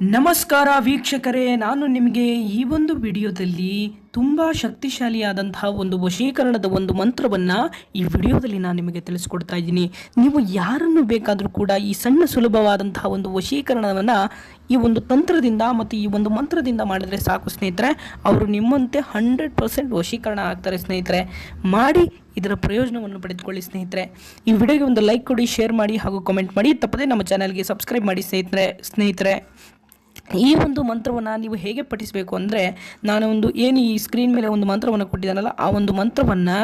ನಮಸ್ಕಾರ ವೀಕ್ಷಕರೇ, ನಾನು ನಿಮಗೆ ಈ ಒಂದು ವಿಡಿಯೋದಲ್ಲಿ ತುಂಬ ಶಕ್ತಿಶಾಲಿಯಾದಂತಹ ಒಂದು ವಶೀಕರಣದ ಒಂದು ಮಂತ್ರವನ್ನು ಈ ವಿಡಿಯೋದಲ್ಲಿ ನಾನು ನಿಮಗೆ ತಿಳಿಸ್ಕೊಡ್ತಾ ಇದ್ದೀನಿ. ನೀವು ಯಾರನ್ನು ಬೇಕಾದರೂ ಕೂಡ ಈ ಸಣ್ಣ ಸುಲಭವಾದಂತಹ ಒಂದು ವಶೀಕರಣವನ್ನು ಈ ಒಂದು ತಂತ್ರದಿಂದ ಮತ್ತು ಈ ಒಂದು ಮಂತ್ರದಿಂದ ಮಾಡಿದರೆ ಸಾಕು ಸ್ನೇಹಿತರೆ. ಅವರು ನಿಮ್ಮಂತೆ ಹಂಡ್ರೆಡ್ ಪರ್ಸೆಂಟ್ ವಶೀಕರಣ ಆಗ್ತಾರೆ ಸ್ನೇಹಿತರೆ. ಮಾಡಿ ಇದರ ಪ್ರಯೋಜನವನ್ನು ಪಡೆದುಕೊಳ್ಳಿ ಸ್ನೇಹಿತರೆ. ಈ ವಿಡಿಯೋಗೆ ಒಂದು ಲೈಕ್ ಕೊಡಿ, ಶೇರ್ ಮಾಡಿ ಹಾಗೂ ಕಮೆಂಟ್ ಮಾಡಿ. ತಪ್ಪದೇ ನಮ್ಮ ಚಾನಲ್ಗೆ ಸಬ್ಸ್ಕ್ರೈಬ್ ಮಾಡಿ ಸ್ನೇಹಿತರೆ ಸ್ನೇಹಿತರೆ. ಈ ಒಂದು ಮಂತ್ರವನ್ನು ನೀವು ಹೇಗೆ ಪಠಿಸಬೇಕು ಅಂದರೆ, ನಾನು ಒಂದು ಏನು ಈ ಸ್ಕ್ರೀನ್ ಮೇಲೆ ಒಂದು ಮಂತ್ರವನ್ನು ಕೊಟ್ಟಿದ್ದಾನಲ್ಲ, ಆ ಒಂದು ಮಂತ್ರವನ್ನು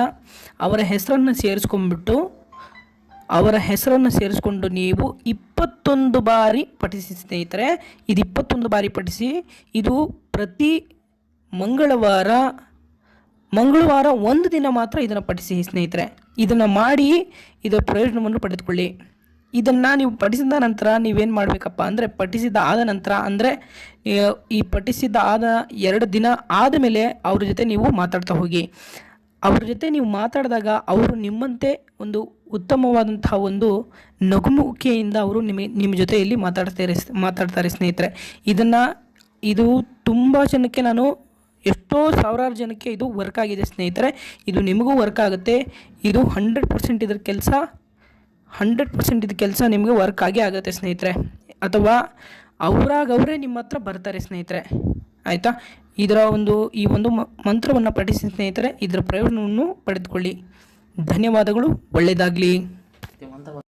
ಅವರ ಹೆಸರನ್ನು ಸೇರಿಸ್ಕೊಂಡ್ಬಿಟ್ಟು, ಅವರ ಹೆಸರನ್ನು ಸೇರಿಸ್ಕೊಂಡು ನೀವು ಇಪ್ಪತ್ತೊಂದು ಬಾರಿ ಪಠಿಸಿ ಸ್ನೇಹಿತರೆ. ಇದು ಇಪ್ಪತ್ತೊಂದು ಬಾರಿ ಪಠಿಸಿ, ಇದು ಪ್ರತಿ ಮಂಗಳವಾರ ಮಂಗಳವಾರ ಒಂದು ದಿನ ಮಾತ್ರ ಇದನ್ನು ಪಠಿಸಿ ಸ್ನೇಹಿತರೆ. ಇದನ್ನು ಮಾಡಿ, ಇದರ ಪ್ರಯೋಜನವನ್ನು ಪಡೆದುಕೊಳ್ಳಿ. ಇದನ್ನು ನೀವು ಪಠಿಸಿದ ನಂತರ ನೀವೇನು ಮಾಡಬೇಕಪ್ಪ ಅಂದರೆ ಪಠಿಸಿದ ಆದ ನಂತರ ಅಂದರೆ ಈ ಪಠಿಸಿದ ಆದ ಎರಡು ದಿನ ಆದಮೇಲೆ ಅವ್ರ ಜೊತೆ ನೀವು ಮಾತಾಡ್ತಾ ಹೋಗಿ. ಅವ್ರ ಜೊತೆ ನೀವು ಮಾತಾಡಿದಾಗ ಅವರು ನಿಮ್ಮಂತೆ ಒಂದು ಉತ್ತಮವಾದಂತಹ ಒಂದು ನಗುಮುಖಿಯಿಂದ ಅವರು ನಿಮ್ಮ ನಿಮ್ಮ ಜೊತೆಯಲ್ಲಿ ಮಾತಾಡ್ತಾರೆ ಮಾತಾಡ್ತಾರೆ ಸ್ನೇಹಿತರೆ. ಇದನ್ನು, ಇದು ತುಂಬ ಜನಕ್ಕೆ ನಾನು ಎಷ್ಟೋ ಸಾವಿರಾರು ಜನಕ್ಕೆ ಇದು ವರ್ಕ್ ಆಗಿದೆ ಸ್ನೇಹಿತರೆ. ಇದು ನಿಮಗೂ ವರ್ಕ್ ಆಗುತ್ತೆ. ಇದು ಹಂಡ್ರೆಡ್ ಪರ್ಸೆಂಟ್ ಇದ್ರ ಕೆಲಸ. ಹಂಡ್ರೆಡ್ ಪರ್ಸೆಂಟ್ ಇದು ಕೆಲಸ ನಿಮಗೆ ವರ್ಕ್ ಆಗೇ ಆಗುತ್ತೆ ಸ್ನೇಹಿತರೆ. ಅಥವಾ ಅವರಾಗವರೇ ನಿಮ್ಮ ಹತ್ರ ಬರ್ತಾರೆ ಸ್ನೇಹಿತರೆ. ಆಯಿತಾ? ಇದರ ಒಂದು, ಈ ಒಂದು ಮಂತ್ರವನ್ನು ಪಠಿಸಿ ಸ್ನೇಹಿತರೆ, ಇದರ ಪ್ರಯೋಜನವನ್ನು ಪಡೆದುಕೊಳ್ಳಿ. ಧನ್ಯವಾದಗಳು ಒಳ್ಳೆಯದಾಗಲಿ